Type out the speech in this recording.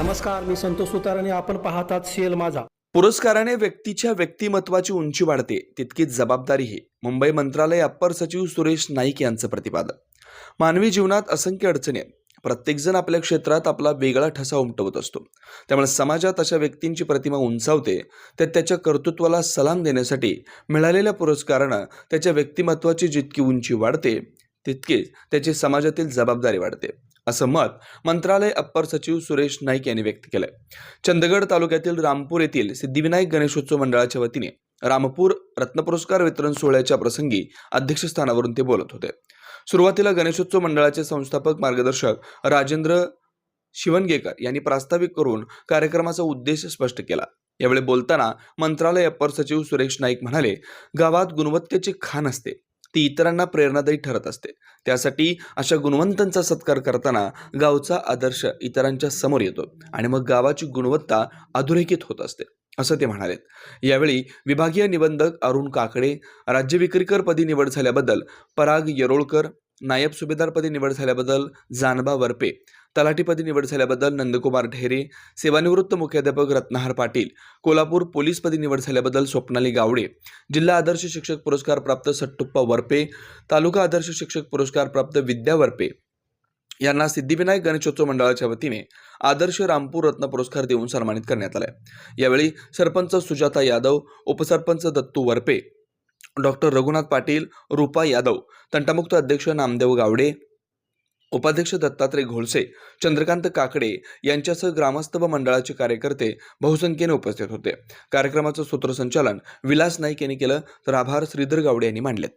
नमस्कार मी संतोष सुतार आणि आपण पाहतात सीएल माझा. पुरस्काराने व्यक्तीच्या व्यक्तिमत्वाची उंची वाढते तितकीच जबाबदारीही मुंबई मंत्रालय अप्पर सचिव सुरेश नाईक यांचं प्रतिपादन. मानवी जीवनात असंख्य अडचणी आहेत. प्रत्येकजण आपल्या क्षेत्रात आपला वेगळा ठसा उमटवत असतो. त्यामुळे समाजात अशा व्यक्तींची प्रतिमा उंचावते तर त्याच्या कर्तृत्वाला सलाम देण्यासाठी मिळालेल्या पुरस्कारानं त्याच्या व्यक्तिमत्वाची जितकी उंची वाढते तितकीच त्याची समाजातील जबाबदारी वाढते. असं मत मंत्रालय अप्पर सचिव सुरेश नाईक यांनी व्यक्त केलंय. चंदगड तालुक्यातील रामपूर येथील सिद्धिविनायक गणेशोत्सव मंडळाच्या वतीने रामपूर रत्नपुरस्कार वितरण सोहळ्याच्या प्रसंगी अध्यक्षस्थानावरून ते बोलत होते. सुरुवातीला गणेशोत्सव मंडळाचे संस्थापक मार्गदर्शक राजेंद्र शिवनगेकर यांनी प्रास्ताविक करून कार्यक्रमाचा उद्देश स्पष्ट केला. यावेळी बोलताना मंत्रालय अप्पर सचिव सुरेश नाईक म्हणाले गावात गुणवत्तेची खाण असते. ती इतरांना प्रेरणादायी ठरत असते. त्यासाठी अशा गुणवंतांचा सत्कार करताना गावचा आदर्श इतरांच्या समोर येतो आणि मग गावाची गुणवत्ता अधोरेखित होत असते असं ते म्हणाले यावेळी विभागीय निबंधक अरुण काकडे राज्य विक्रीकरपदी निवड झाल्याबद्दल पराग येरोळकर नायब सुभेदारपदी निवड झाल्याबद्दल जानबा वरपे तलाठीपदी निवड झाल्याबद्दल नंदकुमार ढेरे सेवानिवृत्त मुख्याध्यापक रत्नाहार पाटील कोल्हापूर पोलीसपदी निवड झाल्याबद्दल स्वप्नाली गावडे जिल्हा आदर्श शिक्षक पुरस्कार प्राप्त सट्टुप्पा वरपे तालुका आदर्श शिक्षक पुरस्कार प्राप्त विद्या वरपे. यांना सिद्धिविनायक गणेशोत्सव मंडळाच्या वतीने आदर्श रामपूर रत्न पुरस्कार देऊन सन्मानित करण्यात आलाय. यावेळी सरपंच सुजाता यादव उपसरपंच दत्तू वरपे डॉक्टर रघुनाथ पाटील रूपा यादव तंटामुक्त अध्यक्ष नामदेव गावडे उपाध्यक्ष दत्तात्रय घोळसे चंद्रकांत काकडे यांच्यासह ग्रामस्थ व मंडळाचे कार्यकर्ते बहुसंख्येने उपस्थित होते. कार्यक्रमाचं सूत्रसंचालन विलास नाईक यांनी केलं तर आभार श्रीधर गावडे यांनी मांडलेत.